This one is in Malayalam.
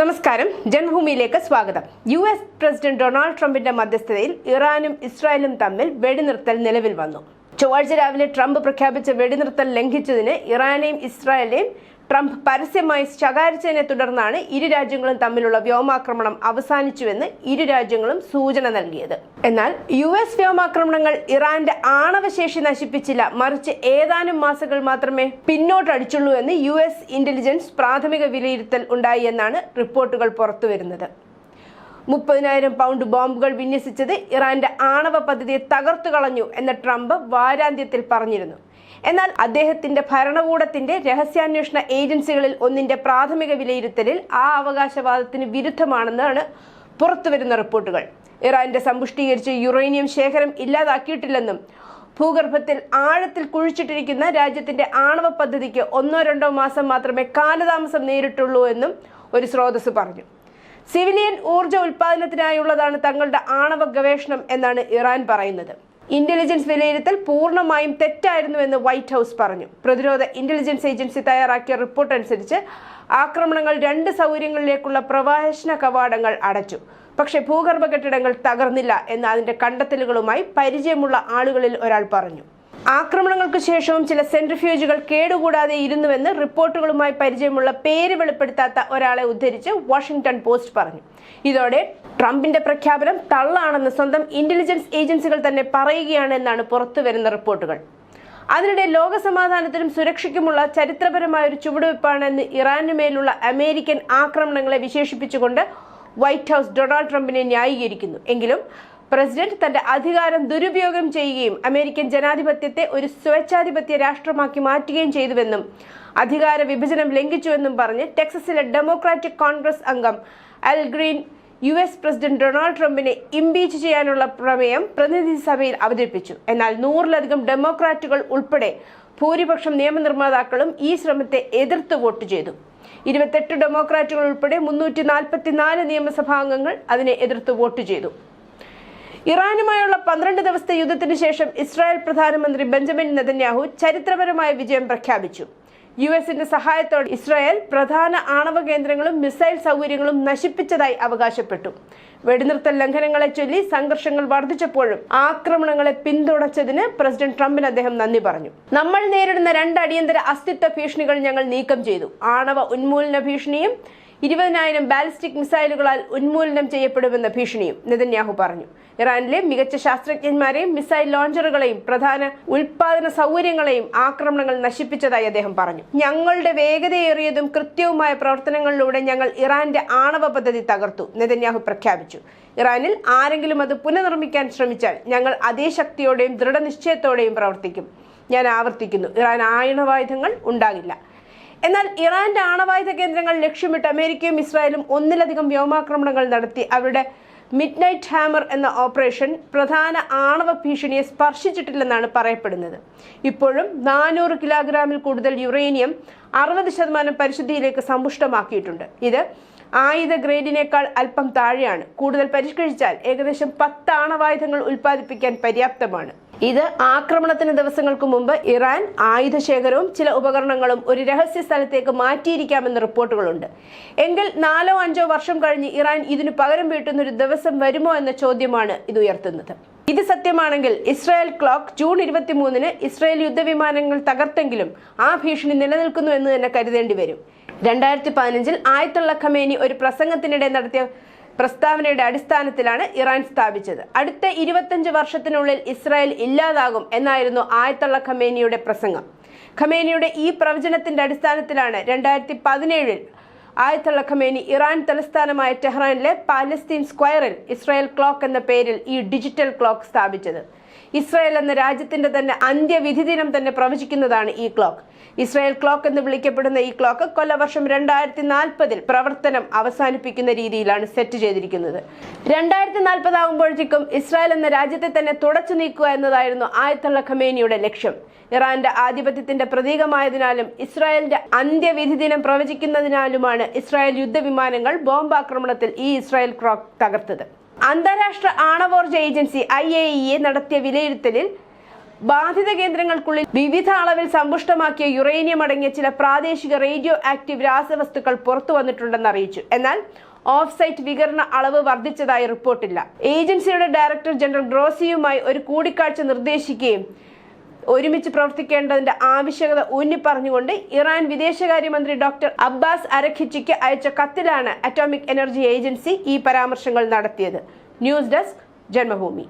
നമസ്കാരം. ജന്മഭൂമിയിലേക്ക് സ്വാഗതം. യു എസ് പ്രസിഡന്റ് ഡൊണാൾഡ് ട്രംപിന്റെ മധ്യസ്ഥതയിൽ ഇറാനും ഇസ്രായേലും തമ്മിൽ വെടിനിർത്തൽ നിലവിൽ വന്നു. ചൊവ്വാഴ്ച രാവിലെ ട്രംപ് പ്രഖ്യാപിച്ച വെടിനിർത്തൽ ലംഘിച്ചതിന് ഇറാനെയും ഇസ്രായേലിനെയും ട്രംപ് പരസ്യമായി ശകാരിച്ചതിനെ തുടർന്നാണ് ഇരു രാജ്യങ്ങളും തമ്മിലുള്ള വ്യോമാക്രമണം അവസാനിച്ചുവെന്ന് ഇരു രാജ്യങ്ങളും സൂചന നൽകിയത്. എന്നാൽ യു എസ് വ്യോമാക്രമണങ്ങൾ ഇറാന്റെ ആണവശേഷി നശിപ്പിച്ചില്ല. മറിച്ച് ഏതാനും മാസങ്ങൾ മാത്രമേ പിന്നോട്ടടിച്ചുള്ളൂ എന്ന് യു എസ് ഇന്റലിജൻസ് പ്രാഥമിക വിലയിരുത്തൽ ഉണ്ടായി എന്നാണ് റിപ്പോർട്ടുകൾ പുറത്തുവരുന്നത്. മുപ്പതിനായിരം പൗണ്ട് ബോംബുകൾ വിന്യസിച്ചത് ഇറാന്റെ ആണവ പദ്ധതിയെ തകർത്തു കളഞ്ഞു എന്ന് ട്രംപ് വാരാന്ത്യത്തിൽ പറഞ്ഞിരുന്നു. എന്നാൽ അദ്ദേഹത്തിന്റെ ഭരണകൂടത്തിന്റെ രഹസ്യാന്വേഷണ ഏജൻസികളിൽ ഒന്നിന്റെ പ്രാഥമിക വിലയിരുത്തലിൽ ആ അവകാശവാദത്തിന് വിരുദ്ധമാണെന്നാണ് പുറത്തുവരുന്ന റിപ്പോർട്ടുകൾ. ഇറാന്റെ സമ്പുഷ്ടീകരിച്ച യുറേനിയം ശേഖരം ഇല്ലാതാക്കിയിട്ടില്ലെന്നും ഭൂഗർഭത്തിൽ ആഴത്തിൽ കുഴിച്ചിട്ടിരിക്കുന്ന രാജ്യത്തിന്റെ ആണവ പദ്ധതിക്ക് ഒന്നോ രണ്ടോ മാസം മാത്രമേ കാലതാമസം നേരിട്ടുള്ളൂ എന്നും ഒരു സ്രോതസ് പറഞ്ഞു. സിവിലിയൻ ഊർജ ഉൽപാദനത്തിനായുള്ളതാണ് തങ്ങളുടെ ആണവ ഗവേഷണം എന്നാണ് ഇറാൻ പറയുന്നത്. ഇന്റലിജൻസ് വിലയിരുത്തൽ പൂർണമായും തെറ്റായിരുന്നു എന്ന് വൈറ്റ് ഹൗസ് പറഞ്ഞു. പ്രതിരോധ ഇന്റലിജൻസ് ഏജൻസി തയ്യാറാക്കിയ റിപ്പോർട്ട് അനുസരിച്ച് ആക്രമണങ്ങൾ രണ്ട് സൗകര്യങ്ങളിലേക്കുള്ള പ്രവേശന കവാടങ്ങൾ അടച്ചു. പക്ഷേ ഭൂഗർഭ കെട്ടിടങ്ങൾ തകർന്നില്ല എന്ന് അതിന്റെ കണ്ടെത്തലുകളുമായി പരിചയമുള്ള ആളുകളിൽ ഒരാൾ പറഞ്ഞു. ആക്രമണങ്ങൾക്ക് ശേഷവും ചില സെൻട്രിഫ്യൂജുകൾ കേടുകൂടാതെ ഇരുന്നുവെന്ന് റിപ്പോർട്ടുകളുമായി പരിചയമുള്ള പേര് വെളിപ്പെടുത്താത്ത ഒരാളെ ഉദ്ധരിച്ച് വാഷിംഗ്ടൺ പോസ്റ്റ് പറഞ്ഞു. ഇതോടെ ട്രംപിന്റെ പ്രഖ്യാപനം തള്ളാണെന്ന് സ്വന്തം ഇന്റലിജൻസ് ഏജൻസികൾ തന്നെ പറയുകയാണ് എന്നാണ് പുറത്തുവരുന്ന റിപ്പോർട്ടുകൾ. അതിനിടെ ലോകസമാധാനത്തിനും സുരക്ഷയ്ക്കുമുള്ള ചരിത്രപരമായ ഒരു ചുവടുവെപ്പാണെന്ന് ഇറാനുമേലുള്ള അമേരിക്കൻ ആക്രമണങ്ങളെ വിശേഷിപ്പിച്ചുകൊണ്ട് വൈറ്റ് ഹൗസ് ഡൊണാൾഡ് ട്രംപിനെ ന്യായീകരിക്കുന്നു. എങ്കിലും പ്രസിഡന്റ് തന്റെ അധികാരം ദുരുപയോഗം ചെയ്യുകയും അമേരിക്കൻ ജനാധിപത്യത്തെ ഒരു സ്വേച്ഛാധിപത്യ രാഷ്ട്രമാക്കി മാറ്റുകയും ചെയ്തുവെന്നും അധികാര വിഭജനം ലംഘിച്ചുവെന്നും പറഞ്ഞ് ടെക്സസിലെ ഡെമോക്രാറ്റിക് കോൺഗ്രസ് അംഗം Al Green U S president Donald ട്രംപിനെ ഇംപീച്ച് ചെയ്യാനുള്ള പ്രമേയം പ്രതിനിധി സഭയിൽ അവതരിപ്പിച്ചു. എന്നാൽ നൂറിലധികം ഡെമോക്രാറ്റുകൾ ഉൾപ്പെടെ ഭൂരിപക്ഷം നിയമനിർമ്മാതാക്കളും ഈ ശ്രമത്തെ എതിർത്ത് വോട്ട് ചെയ്തു. ഇരുപത്തെട്ട് ഡെമോക്രാറ്റുകൾ ഉൾപ്പെടെ മുന്നൂറ്റി നാൽപ്പത്തിനാല് നിയമസഭാംഗങ്ങൾ അതിനെ എതിർത്ത് വോട്ട് ചെയ്തു. ഇറാനുമായുള്ള പന്ത്രണ്ട് ദിവസത്തെ യുദ്ധത്തിന് ശേഷം ഇസ്രായേൽ പ്രധാനമന്ത്രി ബെഞ്ചമിൻ നെതന്യാഹു ചരിത്രപരമായ വിജയം പ്രഖ്യാപിച്ചു. യു എസിന്റെ സഹായത്തോടെ ഇസ്രായേൽ പ്രധാന ആണവ കേന്ദ്രങ്ങളും മിസൈൽ സൗകര്യങ്ങളും നശിപ്പിച്ചതായി അവകാശപ്പെട്ടു. വെടിനിർത്തൽ ലംഘനങ്ങളെ ചൊല്ലി സംഘർഷങ്ങൾ വർദ്ധിച്ചപ്പോഴും ആക്രമണങ്ങളെ പിന്തുണച്ചതിന് പ്രസിഡന്റ് ട്രംപിന് അദ്ദേഹം നന്ദി പറഞ്ഞു. നമ്മൾ നേരിടുന്ന രണ്ട് അടിയന്തര അസ്തിത്വ ഭീഷണികൾ ഞങ്ങൾ നീക്കം ചെയ്തു. ആണവ ഉന്മൂലന ഭീഷണിയും ഇരുപതിനായിരം ബാലിസ്റ്റിക് മിസൈലുകളാൽ ഉന്മൂലനം ചെയ്യപ്പെടുമെന്ന ഭീഷണിയും നെതന്യാഹു പറഞ്ഞു. ഇറാനിലെ മികച്ച ശാസ്ത്രജ്ഞന്മാരെയും മിസൈൽ ലോഞ്ചറുകളെയും പ്രധാന ഉൽപാദന സൗകര്യങ്ങളെയും ആക്രമണങ്ങൾ നശിപ്പിച്ചതായി അദ്ദേഹം പറഞ്ഞു. ഞങ്ങളുടെ വേഗതയേറിയതും കൃത്യവുമായ പ്രവർത്തനങ്ങളിലൂടെ ഞങ്ങൾ ഇറാന്റെ ആണവ പദ്ധതി തകർത്തു നെതന്യാഹു പ്രഖ്യാപിച്ചു. ഇറാനിൽ ആരെങ്കിലും അത് പുനർനിർമ്മിക്കാൻ ശ്രമിച്ചാൽ ഞങ്ങൾ അതേ ശക്തിയോടെയും ദൃഢനിശ്ചയത്തോടെയും പ്രവർത്തിക്കും. ഞാൻ ആവർത്തിക്കുന്നു ഇറാൻ ആണവായുധങ്ങൾ ഉണ്ടാകില്ല. എന്നാൽ ഇറാന്റെ ആണവായുധ കേന്ദ്രങ്ങൾ ലക്ഷ്യമിട്ട് അമേരിക്കയും ഇസ്രായേലും ഒന്നിലധികം വ്യോമാക്രമണങ്ങൾ നടത്തി അവരുടെ മിഡ് നൈറ്റ് ഹാമർ എന്ന ഓപ്പറേഷൻ പ്രധാന ആണവ ഭീഷണിയെ സ്പർശിച്ചിട്ടില്ലെന്നാണ് പറയപ്പെടുന്നത്. ഇപ്പോഴും നാനൂറ് കിലോഗ്രാമിൽ കൂടുതൽ യുറേനിയം അറുപത് ശതമാനം പരിശുദ്ധിയിലേക്ക് സമ്പുഷ്ടമാക്കിയിട്ടുണ്ട്. ഇത് ആയുധ ഗ്രേഡിനേക്കാൾ അല്പം താഴെയാണ്. കൂടുതൽ പരിഷ്കരിച്ചാൽ ഏകദേശം പത്ത് ആണവായുധങ്ങൾ ഉൽപ്പാദിപ്പിക്കാൻ പര്യാപ്തമാണ്. ഇത് ആക്രമണത്തിന് ദിവസങ്ങൾക്ക് മുമ്പ് ഇറാൻ ആയുധ ശേഖരവും ചില ഉപകരണങ്ങളും ഒരു രഹസ്യ സ്ഥലത്തേക്ക് മാറ്റിയിരിക്കാമെന്ന് റിപ്പോർട്ടുകളുണ്ട്. എങ്കിൽ നാലോ അഞ്ചോ വർഷം കഴിഞ്ഞ് ഇറാൻ ഇതിനു പകരം വീട്ടുന്ന ഒരു ദിവസം വരുമോ എന്ന ചോദ്യമാണ് ഇത് ഉയർത്തുന്നത്. ഇത് സത്യമാണെങ്കിൽ ഇസ്രായേൽ ക്ലോക്ക് ജൂൺ ഇരുപത്തിമൂന്നിന് ഇസ്രായേൽ യുദ്ധവിമാനങ്ങൾ തകർത്തെങ്കിലും ആ ഭീഷണി നിലനിൽക്കുന്നു എന്ന് തന്നെ കരുതേണ്ടി വരും. രണ്ടായിരത്തി പതിനഞ്ചിൽ ആയത്തുള്ള ഖമേനി ഒരു പ്രസംഗത്തിനിടെ നടത്തിയ പ്രസ്താവനയുടെ അടിസ്ഥാനത്തിലാണ് ഇറാൻ സ്ഥാപിച്ചത്. അടുത്ത ഇരുപത്തഞ്ച് വർഷത്തിനുള്ളിൽ ഇസ്രായേൽ ഇല്ലാതാകും എന്നായിരുന്നു ആയത്തുള്ള ഖമേനിയുടെ പ്രസംഗം. ഖമേനിയുടെ ഈ പ്രവചനത്തിന്റെ അടിസ്ഥാനത്തിലാണ് രണ്ടായിരത്തി പതിനേഴിൽ ആയത്തുള്ള ഖമേനി ഇറാൻ തലസ്ഥാനമായ ടെഹ്റാനിലെ പാലസ്തീൻ സ്ക്വയറിൽ ഇസ്രായേൽ ക്ലോക്ക് എന്ന പേരിൽ ഈ ഡിജിറ്റൽ ക്ലോക്ക് സ്ഥാപിച്ചത്. ഇസ്രായേൽ എന്ന രാജ്യത്തിന്റെ തന്നെ അന്ത്യവിധി ദിനം തന്നെ പ്രവചിക്കുന്നതാണ് ഈ ക്ലോക്ക്. ഇസ്രായേൽ ക്ലോക്ക് എന്ന് വിളിക്കപ്പെടുന്ന ഈ ക്ലോക്ക് കൊല്ലവർഷം രണ്ടായിരത്തി നാൽപ്പതിൽ പ്രവർത്തനം അവസാനിപ്പിക്കുന്ന രീതിയിലാണ് സെറ്റ് ചെയ്തിരിക്കുന്നത്. രണ്ടായിരത്തി നാൽപ്പതാകുമ്പോഴത്തേക്കും ഇസ്രായേൽ എന്ന രാജ്യത്തെ തന്നെ തുടച്ചു നീക്കുക എന്നതായിരുന്നു ആയത്തുള്ള ഖമേനിയുടെ ലക്ഷ്യം. ഇറാന്റെ ആധിപത്യത്തിന്റെ പ്രതീകമായതിനാലും ഇസ്രായേലിന്റെ അന്ത്യവിധി ദിനം പ്രവചിക്കുന്നതിനാലുമാണ് ഇസ്രായേൽ യുദ്ധവിമാനങ്ങൾ ബോംബാക്രമണത്തിൽ ഈ ഇസ്രായേൽ ക്ലോക്ക് തകർത്തത്. അന്താരാഷ്ട്ര ആണവോർജ agency I A E A നടത്തിയ വിലയിരുത്തലിൽ ബാധിത കേന്ദ്രങ്ങൾക്കുള്ളിൽ വിവിധ അളവിൽ സമ്പുഷ്ടമാക്കിയ യുറേനിയം അടങ്ങിയ ചില പ്രാദേശിക റേഡിയോ ആക്റ്റീവ് രാസവസ്തുക്കൾ പുറത്തു വന്നിട്ടുണ്ടെന്ന് അറിയിച്ചു. എന്നാൽ ഓഫ് സൈറ്റ് വികരണ അളവ് വർദ്ധിച്ചതായി റിപ്പോർട്ടില്ല. ഏജൻസിയുടെ ഡയറക്ടർ ജനറൽ ഗ്രോസിയുമായി ഒരു കൂടിക്കാഴ്ച നിർദ്ദേശിക്കുകയും ഒരുമിച്ച് പ്രവർത്തിക്കേണ്ടതിന്റെ ആവശ്യകത ഊന്നിപ്പറഞ്ഞുകൊണ്ട് ഇറാൻ വിദേശകാര്യമന്ത്രി ഡോക്ടർ അബ്ബാസ് അരഖിച്ചിക്ക് അയച്ച കത്തിലാണ് അറ്റോമിക് എനർജി ഏജൻസി ഈ പരാമർശങ്ങൾ നടത്തിയത്. News desk Janmabhumi.